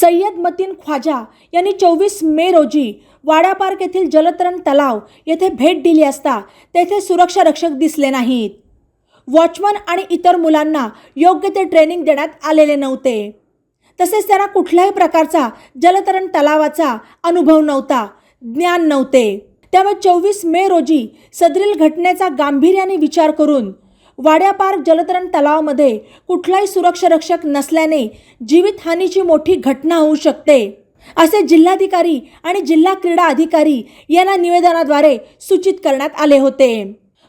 सय्यद मतीन ख्वाजा यांनी चोवीस मे रोजी वाडापार्क येथील जलतरण तलाव येथे भेट दिली असता तेथे सुरक्षा रक्षक दिसले नाहीत. वॉचमन आणि इतर मुलांना योग्य ते ट्रेनिंग देण्यात आलेले नव्हते. तसेच त्यांना कुठल्याही प्रकारचा जलतरण तलावाचा अनुभव नव्हता ज्ञान नव्हते. त्यामुळे चोवीस मे रोजी सदरील घटनेचा गांभीर्याने विचार करून वाड्या पार्क जलतरण तलावामध्ये कुठलाही सुरक्षारक्षक नसल्याने जीवितहानीची मोठी घटना होऊ शकते. असे जिल्हाधिकारी आणि जिल्हा क्रीडा अधिकारी यांना निवेदनाद्वारे सूचित करण्यात आले होते.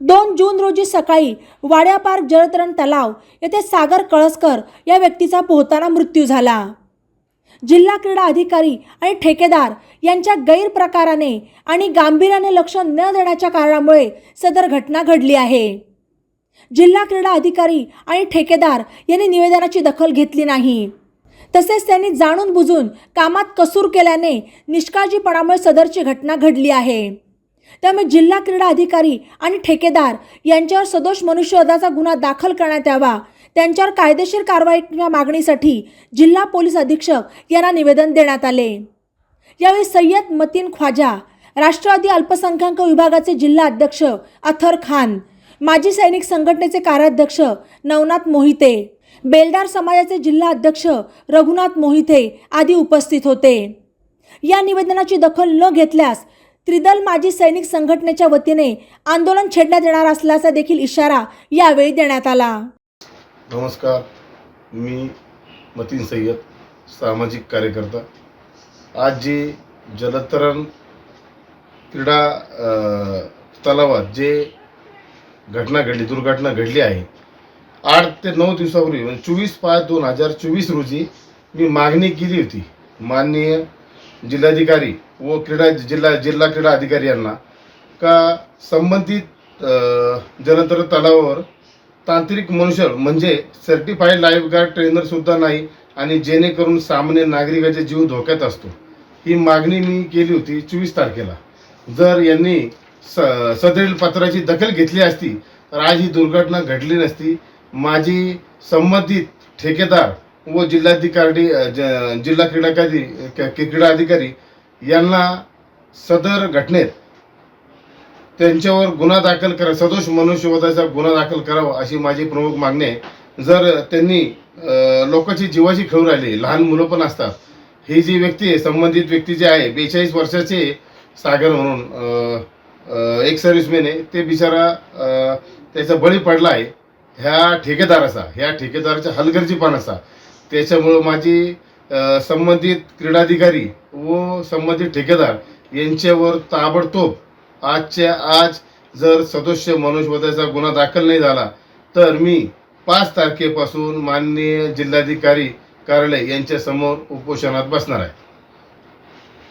दोन जून रोजी सकाळी वाड्या पार्क जलतरण तलाव येथे सागर कळसकर या व्यक्तीचा पोहताना मृत्यू झाला. जिल्हा क्रीडा अधिकारी आणि ठेकेदार यांच्या गैरप्रकाराने आणि गांभीर्याने लक्ष न देण्याच्या कारणामुळे सदर घटना घडली आहे. जिल्हा क्रीडा अधिकारी आणि ठेकेदार यांनी निवेदनाची दखल घेतली नाही. तसेच त्यांनी जाणून बुजून कामात कसूर केल्याने निष्काळजीपणामुळे सदरची घटना घडली आहे. त्यामुळे जिल्हा क्रीडा अधिकारी आणि ठेकेदार यांच्यावर सदोष मनुष्यवधाचा गुन्हा दाखल करण्यात यावा त्यांच्यावर कायदेशीर कारवाईच्या मागणीसाठी जिल्हा पोलीस अधीक्षक यांना निवेदन देण्यात आले. यावेळी सय्यद मतीन ख्वाजा राष्ट्रवादी अल्पसंख्याक विभागाचे जिल्हा अध्यक्ष अथर खान माजी सैनिक संघटनेचे कार्याध्यक्ष नवनाथ मोहिते बेलदार समाजाचे जिल्हा अध्यक्ष रघुनाथ मोहिते आदी उपस्थित होते. या निवेदनाची दखल न घेतल्यास त्रिदल माजी सैनिक संघटनेच्या वतीने आंदोलन छेडण्यात येणार असल्याचा देखील इशारा यावेळी देण्यात आला. नमस्कार मी मतीन सय्यद सामाजिक कार्यकर्ता. आज जे जलतरण क्रीडा तलावात जे घटना घडली दुर्घटना घडली आहे. आठ ते नऊ दिवसापूर्वी म्हणजे चोवीस पाच दोन हजार चोवीस रोजी मी मागणी केली होती. माननीय जिल्हाधिकारी व क्रीडा जिल्हा जिल्हा क्रीडा अधिकारी यांना का संबंधित जलंतर जलतरण तलावावर तांत्रिक मनुष्य म्हणजे सर्टिफाईड लाईफगार्ड ट्रेनरसुद्धा नाही आणि जेणेकरून सामान्य नागरिकाचे जीव धोक्यात असतो. ही मागणी मी केली होती चोवीस तारखेला. जर यांनी स सदरील पत्राची दखल घेतली असती तर आज ही दुर्घटना घडली नसती. माझी संबंधित ठेकेदार व जिल्हाधिकारी जिल्हा क्रीडाधिकारी क्रीडा अधिकारी यांना सदर घटनेत त्यांच्यावर गुन्हा दाखल करा सदोष मनुष्यवधाचा गुन्हा दाखल करावा अशी माझी प्रमुख मागणी आहे. जर त्यांनी लोकांची जीवाची खेळ राहिली लहान मुलं पण असतात ही जी व्यक्ती आहे संबंधित व्यक्ती जी आहे बेचाळीस वर्षाचे सागर म्हणून एक सर्व्हिसमॅन आहे. ते बिचारा त्याचा बळी पडला आहे. ह्या ठेकेदाराचा ह्या ठेकेदाराच्या हलगर्जीपणाचा त्याच्यामुळं माझी संबंधित क्रीडाधिकारी व संबंधित ठेकेदार यांच्यावर ताबडतोब आजच्या आज जर सदस्य मनुष्यवधाचा गुन्हा दाखल नाही झाला तर मी पाच तारखेपासून माननीय जिल्हाधिकारी कार्यालय यांच्यासमोर उपोषणात बसणार आहे.